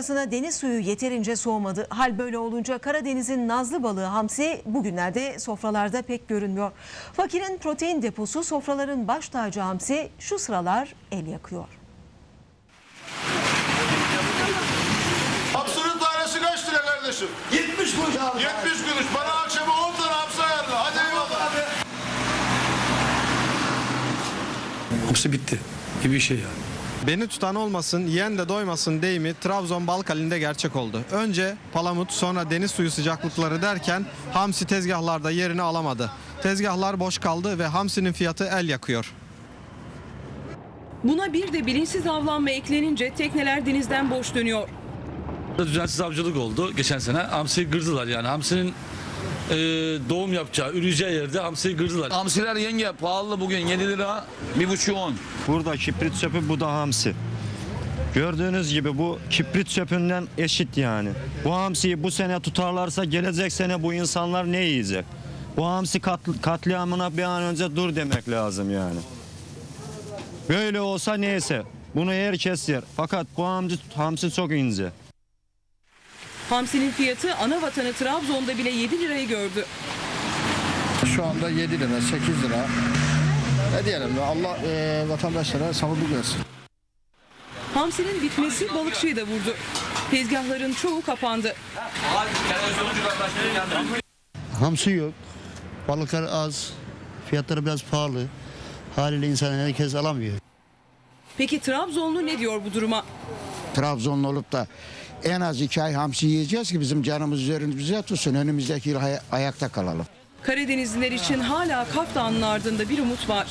Arasına deniz suyu yeterince soğumadı. Hal böyle olunca Karadeniz'in nazlı balığı hamsi bugünlerde sofralarda pek görünmüyor. Fakirin protein deposu sofraların baş tacı hamsi şu sıralar el yakıyor. Hamsının tanesi kaç lira kardeşim? 70 kuruş abi. 70 kuruş. Bana akşama 10 tane hamsi ayarla. Hadi eyvallah. Hamsi bitti gibi bir şey yani. Beni tutan olmasın, yiyen de doymasın deyimi Trabzon Balkali'nde gerçek oldu. Önce palamut, sonra deniz suyu sıcaklıkları derken hamsi tezgahlarda yerini alamadı. Tezgahlar boş kaldı ve hamsinin fiyatı el yakıyor. Buna bir de bilinçsiz avlanma eklenince tekneler denizden boş dönüyor. Düzensiz avcılık oldu geçen sene. Hamsiyi gırdılar yani. Hamsinin e, doğum yapacağı, üreyeceği yerde hamsiyi gırdılar. Hamsiler yenge pahalı bugün 7 lira, bir buçuk 10. Burada kibrit çöpü bu da hamsi. Gördüğünüz gibi bu kibrit çöpünden eşit yani. Bu hamsiyi bu sene tutarlarsa gelecek sene bu insanlar ne yiyecek? Bu hamsi kat- katliamına bir an önce dur demek lazım yani. Böyle olsa neyse. Bunu herkes yer. Fakat bu hamsi, hamsi çok ince. Hamsinin fiyatı ana vatanı Trabzon'da bile 7 lirayı gördü. Şu anda 7 lira, 8 lira. Ne diyelim Allah e, vatandaşlara sabırlı versin. Hamsinin bitmesi balıkçıyı da vurdu. Tezgahların çoğu kapandı. Hamsi yok. Balıklar az. Fiyatları biraz pahalı. Haliyle insan herkes alamıyor. Peki Trabzonlu ne diyor bu duruma? Trabzonlu olup da en az iki ay hamsi yiyeceğiz ki bizim canımız üzerimize tutsun. Önümüzdeki yıl hay- ayakta kalalım. Karadenizliler için hala Kaf Dağı'nın ardında bir umut var.